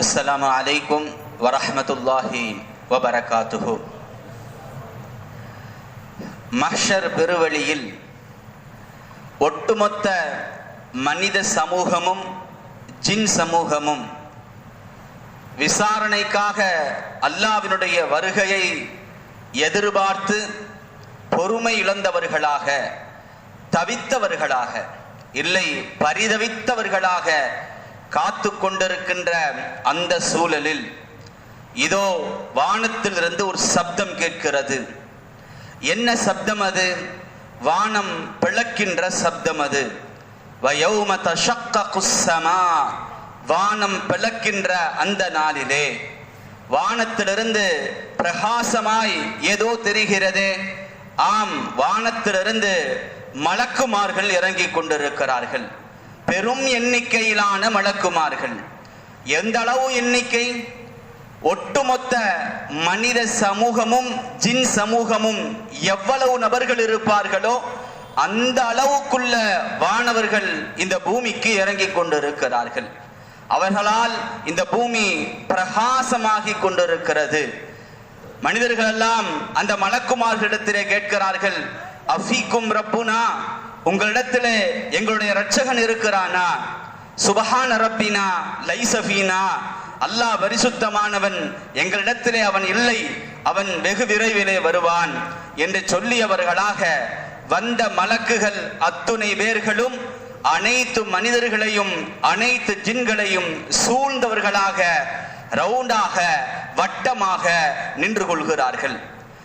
அஸ்லாம் அலைக்கும் வரஹமத்துல்லாஹி வபரகாத்துஹு. மஹர் பெருவழியில் ஒட்டுமொத்த மனித சமூகமும் ஜின் சமூகமும் விசாரணைக்காக அல்லாவினுடைய வருகையை எதிர்பார்த்து பொறுமை இழந்தவர்களாக தவித்தவர்களாக இல்லை பரிதவித்தவர்களாக காத்து கொண்டிருக்கின்ற அந்த சூழலில் இதோ வானத்திலிருந்து ஒரு சப்தம் கேட்கிறது. என்ன சப்தம் அது? வானம் பிளக்கின்ற சப்தம் அது. வயௌம குஸ்ஸமா வானம் பிளக்கின்ற அந்த நாளிலே. வானத்திலிருந்து பிரகாசமாய் ஏதோ தெரிகிறதே. ஆம் வானத்திலிருந்து மலக்குமார்கள் இறங்கிக் கொண்டிருக்கிறார்கள். பெரும் எண்ணிக்கையிலான மலக்குமார்கள். எந்த அளவு எண்ணிக்கை? ஒட்டுமொத்த மனித சமூகமும் ஜின் சமூகமும் எவ்வளவு நபர்கள் இருப்பார்களோ அந்த அளவுக்குள்ள வானவர்கள் இந்த பூமிக்கு இறங்கி கொண்டிருக்கிறார்கள். அவர்களால் இந்த பூமி பிரகாசமாகி கொண்டிருக்கிறது. மனிதர்கள் எல்லாம் அந்த மலக்குமார்களிடத்திலே கேட்கிறார்கள் அஃபீக்கும் ரப்புனா? உங்களிடத்திலே எங்களுடைய ரட்சகன் இருக்கிறானா? சுபஹான ரப்பினா லைசபீனா அல்லாஹ் பரிசுத்தமானவன் எங்களிடத்திலே அவன் இல்லை அவன் வெகு விரைவிலே வருவான் என்று சொல்லியவர்களாக வந்த மலக்குகள் அத்துணை பேர்களும் அனைத்து மனிதர்களையும் அனைத்து ஜின்களையும் சூழ்ந்தவர்களாக ரவுண்டாக வட்டமாக நின்று கொள்கிறார்கள்.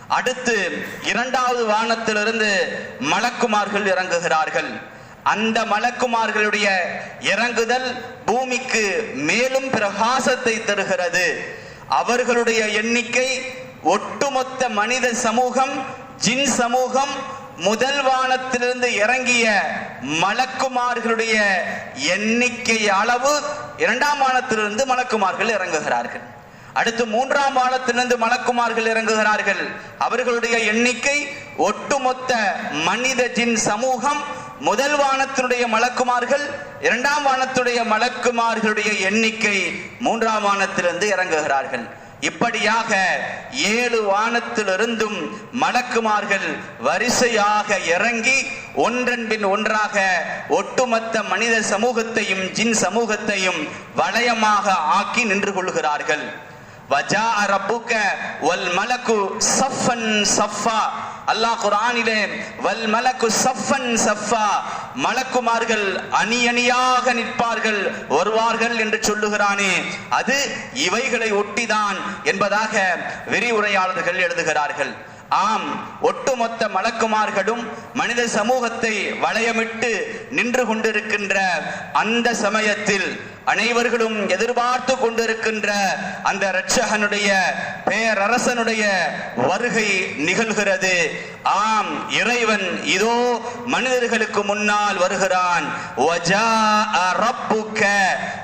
அடுத்து இரண்டாவது வானத்திலிருந்து மலக்குமார்கள் இறங்குகிறார்கள். அந்த மலக்குமார்களுடைய இறங்குதல் பூமிக்கு மேலும் பிரகாசத்தை தருகிறது. அவர்களுடைய எண்ணிக்கை ஒட்டுமொத்த மனித சமூகம் ஜின் சமூகம் முதல் வானத்திலிருந்து இறங்கிய மலக்குமார்களுடைய எண்ணிக்கை அளவு இரண்டாம் வானத்திலிருந்து மலக்குமார்கள் இறங்குகிறார்கள். அடுத்து மூன்றாம் வானத்திலிருந்து மலக்குமார்கள் இறங்குகிறார்கள். அவர்களுடைய எண்ணிக்கை ஒட்டுமொத்த மனித ஜின் சமூகம் முதல் வானத்தினுடைய மலக்குமார்கள் இரண்டாம் வானத்துடைய மலக்குமார்களுடைய எண்ணிக்கை மூன்றாம் வானத்திலிருந்து இறங்குகிறார்கள். இப்படியாக ஏழு வானத்திலிருந்தும் மலக்குமார்கள் வரிசையாக இறங்கி ஒன்றன் பின் ஒன்றாக ஒட்டுமொத்த மனித சமூகத்தையும் ஜின் சமூகத்தையும் வளையமாக ஆக்கி நின்று கொள்கிறார்கள். வஜா ரப்புக்க வல் மலக்கு சஃபன் சஃபா. அல்லாஹ் குர்ஆனிலே வல் மலக்கு சஃபன் சஃபா. மலக்குமார்கள் அணி அணியாக நிற்பார்கள் வருவார்கள் என்று சொல்லுகிறானே. அது இவைகளை ஒட்டிதான் என்பதாக விரிவுரையாளர்கள் எழுதுகிறார்கள். ஆம் ஒட்டுமொத்த மலக்குமார்களும் மனித சமூகத்தை வளையமிட்டு நின்று கொண்டிருக்கின்ற அந்த சமயத்தில் அனைவர்களும் எதிர்பார்த்து கொண்டிருக்கின்ற அந்த இரட்சகனுடைய பேரரசனுடைய வருகை நிகழ்கிறது. ஆம் இறைவன் இதோ மனிதர்களுக்கு முன்னால் வருகிறான்.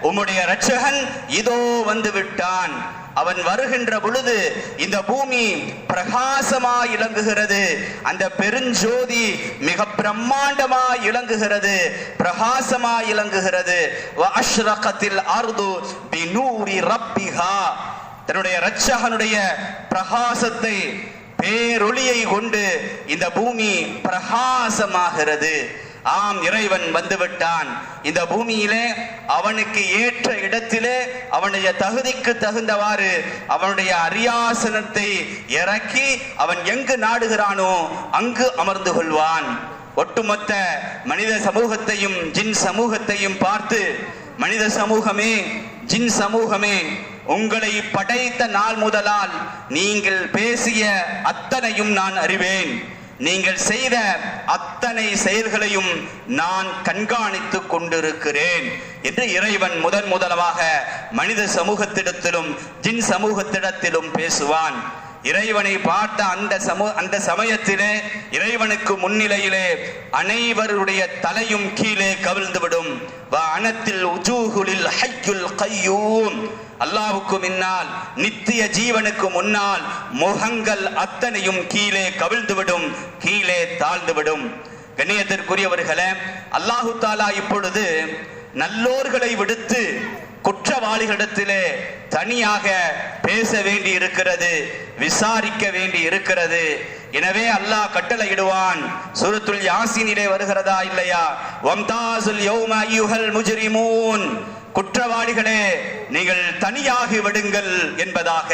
உம்முடைய இரட்சகன் இதோ வந்து விட்டான் அவன் வருகின்ற பொழுது இந்த பூமி பிரகாசமாய் இளங்குகிறது அந்த பெருஞ்சோதி மிக பிரம்மாண்டமாய் இளங்குகிறது பிரகாசமாய் இளங்குகிறது வஅஷ்ரகத்தில் அர்து பினூரி ரப்பிஹா. தன்னுடைய ரட்சகனுடைய பிரகாசத்தை பேரொளியை கொண்டு இந்த பூமி பிரகாசமாகிறது. ஆம் இறைவன் வந்துவிட்டான். இந்த பூமியிலே அவனுக்கு ஏற்ற இடத்திலே அவனுடைய தகுதிக்கு தகுந்தவாறு அவனுடைய அரியாசனத்தை இறக்கி அவன் எங்கு நாடுகிறானோ அங்கு அமர்ந்து கொள்வான். ஒட்டுமொத்த மனித சமூகத்தையும் ஜின் சமூகத்தையும் பார்த்து மனித சமூகமே ஜின் சமூகமே உங்களை படைத்த நாள் முதலால் நீங்கள் பேசிய அத்தனையும் நான் அறிவேன். நீங்கள் செய்த அத்தனை செயல்களையும் நான் கண்காணித்துக் கொண்டிருக்கிறேன் என்று இறைவன் முதன் முதலமாக மனித சமூகத்திடத்திலும் ஜின் சமூகத்திடத்திலும் பேசுவான். இறைவனை பார்த்த அந்த சமூ அந்த சமயத்திலே இறைவனுக்கு முன்னிலையிலே அனைவருடைய தலையும் கீழே கவிழ்ந்துவிடும். அனத்தில் உஜூகுலில் ஹையுல் கையூம். அல்லாவுக்கு முன்னால் நித்திய ஜீவனுக்கு முன்னால் முகங்கள் அத்தனையும் கீழே கவிழ்ந்துவிடும். கீழே தாழ்ந்துவிடும். கண்ணியத்திற்குரியவர்களே அல்லாஹு தாலா இப்பொழுது நல்லோர்களை விடுத்து குற்றவாளிகளிடத்திலே தனியாக பேச வேண்டி இருக்கிறது விசாரிக்க வேண்டி இருக்கிறது எனவே அல்லாஹ் கட்டளையிடுவான் சுருத்துல் யாசினிலே வருகிறதா இல்லையா? வம்தாசுல் யௌம முஜரிமூன் முஜ்ரிமூன். குற்றவாளிகளே நீங்கள் தனியாகி விடுங்கள் என்பதாக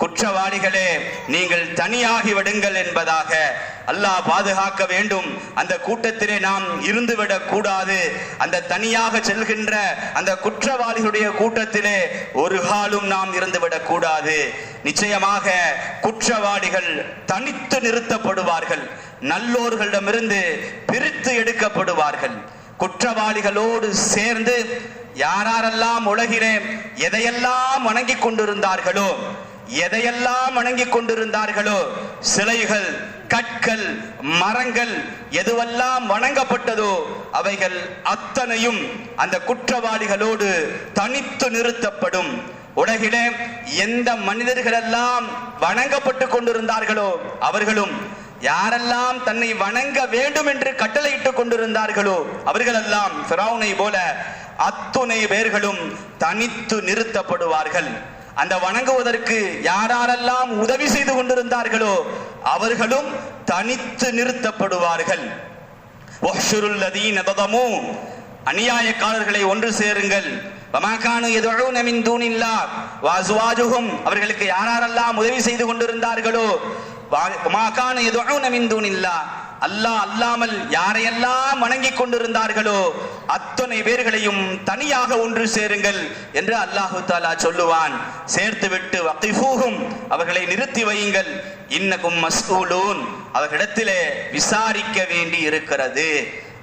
குற்றவாளிகளே நீங்கள் தனியாகி விடுங்கள் என்பதாக அல்லாஹ் பாதுகாக்க வேண்டும். அந்த கூட்டத்திலே நாம் இருந்துவிடக் கூடாது. அந்த தனியாக செல்கின்ற அந்த குற்றவாளிகளுடைய கூட்டத்திலே ஒரு காலும் நாம் இருந்துவிடக் கூடாது. நிச்சயமாக குற்றவாளிகள் தனித்து நிறுத்தப்படுவார்கள். நல்லோர்களிடமிருந்து பிரித்து எடுக்கப்படுவார்கள். குற்றவாளிகளோடு சேர்ந்து யாரெல்லாம் உலகிலே எதையெல்லாம் வணங்கிக் கொண்டிருந்தார்களோ எதையெல்லாம் வணங்கிக் கொண்டிருந்தார்களோ சிலைகள் கற்கள் மரங்கள் எதுவெல்லாம் வணங்கப்பட்டதோ அவைகள் அத்தனையும் அந்த குற்றவாளிகளோடு தனித்து நிறுத்தப்படும். உலகிலே எந்த மனிதர்களெல்லாம் வணங்கப்பட்டு கொண்டிருந்தார்களோ அவர்களும் யாரெல்லாம் தன்னை வணங்க வேண்டும் என்று கட்டளையிட்டுக் கொண்டிருந்தார்களோ அவர்களெல்லாம் ஃபிரௌனை போல அத்துணை பேர்களும் தனித்து நிறுத்தப்படுவார்கள். அந்த வணங்குவதற்கு யாரெல்லாம் உதவி செய்து கொண்டிருந்தார்களோ அவர்களும் தனித்து நிறுத்தப்படுவார்கள். அநியாயக்காரர்களை ஒன்று சேருங்கள். வாசுவாஜுகும் அவர்களுக்கு யாரெல்லாம் உதவி செய்து கொண்டிருந்தார்களோ? அல்லாஹ் அல்லாமல் யாரையெல்லாம் வணங்கிக் கொண்டிருந்தார்களோ அத்தனை பேர்களையும் தனியாக ஒன்று சேருங்கள் என்று அல்லாஹு தாலா சொல்லுவான். சேர்த்துவிட்டு வகிஃபூகும் அவர்களை நிறுத்தி வையுங்கள். இன்னக்கும் மஸ்கூலூன் அவர்களிடத்திலே விசாரிக்க வேண்டி இருக்கிறது.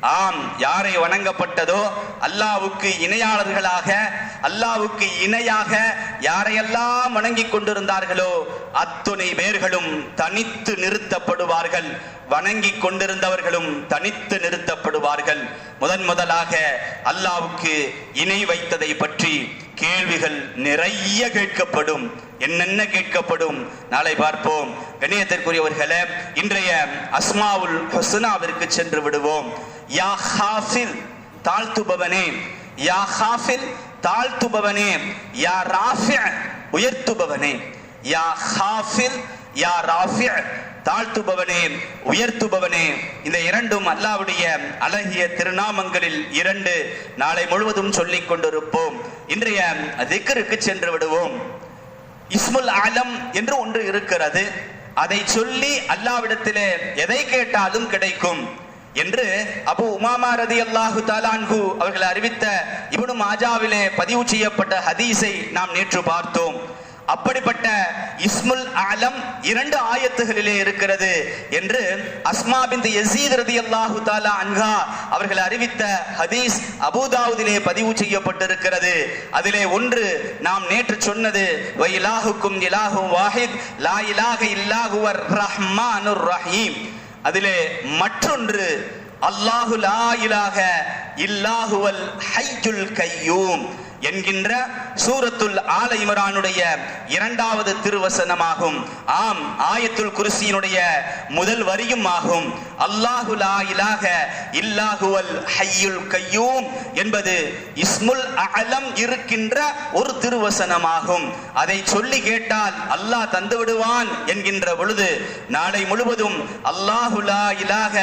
ஆம் யாரை வணங்கப்பட்டதோ அல்லாவுக்கு இணையாளர்களாக அல்லாவுக்கு இணையாக யாரையெல்லாம் வணங்கிக் கொண்டிருந்தார்களோ அத்துணை பேர்களும் தனித்து நிறுத்தப்படுவார்கள். வணங்கி கொண்டிருந்தவர்களும் தனித்து நிறுத்தப்படுவார்கள். முதன் முதலாக அல்லாவுக்கு இணை வைத்ததை பற்றி கேள்விகள் நிறைய கேட்கப்படும். என்னென்ன கேட்கப்படும்? நாளை பார்ப்போம். கணியத்திற்குரியவர்களே இன்றைய அஸ்மாவுல் ஹசுனாவிற்கு சென்று விடுவோம். யா ஹாஃபில் தாழ்த்துபவனே. யா ஹாஃபில் தாழ்த்துபவனே. யா ராஃபி உயர்த்துபவனே. யா ஹாஃபில் யா ராஃபி தாழ்த்துபவனே உயர்த்துபவனே. இந்த இரண்டும் அல்லாவுடைய அழகிய திருநாமங்களில் இரண்டு. நாளை முழுவதும் சொல்லிக் கொண்டிருப்போம். இன்றைய திக்கருக்கு சென்று விடுவோம். இஸ்முல் ஆலம் என்று ஒன்று இருக்கிறது. அதை சொல்லி அல்லாவிடத்திலே எதை கேட்டாலும் கிடைக்கும். என்று அபு உமாமா ரதி அல்லாஹு தாலான்கு அவர்கள் அறிவித்த இவனு மாஜாவிலே பதிவு செய்யப்பட்ட ஹதீஸை நாம் நேற்று பார்த்தோம். அப்படிப்பட்ட இஸ்முல் ஆலம் இரண்டு ஆயத்துகளிலே இருக்கிறது என்று அஸ்மா பின் யசீத் ரதியல்லாஹு தாலா அன்ஹா அவர்கள் அறிவித்த ஹதீஸ் அபுதாவுதிலே பதிவு செய்யப்பட்டிருக்கிறது. அதிலே ஒன்று நாம் நேற்று சொன்னது வைலாஹுக்கும் இலாஹுக்கும் இலாஹு வாஹித் லா இலாஹ இல்லாஹுவர் ரஹ்மானுர் ரஹீம். அதிலே மற்றொன்று அல்லாஹு லா இல்லாஹுவல் ஹையுல் கையூம். என்கின்ற சூரத்துல் ஆல இமரானுடைய இரண்டாவது திருவசனமாகும். ஆம் ஆயத்துல் குருசியினுடைய முதல் வரியும் ஆகும். அல்லாஹு லா இலாஹ இல்லாஹுவல் ஹையுல் கையூம் என்பது இஸ்முல் அலம் இருக்கின்ற ஒரு திருவசனமாகும். அதை சொல்லி கேட்டால் அல்லாஹ் தந்து விடுவான் என்கின்ற பொழுது நாளை முழுவதும் அல்லாஹு லா இலாஹ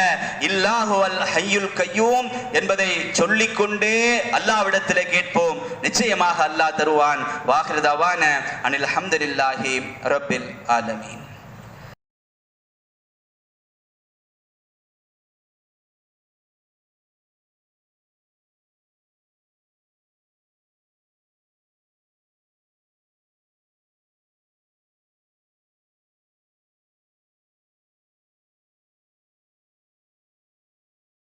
இல்லாஹுவல் ஹையுல் கையூம் என்பதை சொல்லிக்கொண்டே அல்லாவிடத்திலே கேட்போம். நிச்சயமாக அல்லாஹ் தருவான். வாஹிருதாவான அனில் அஹமதுல்லாஹி ரபில் ஆலமீன்.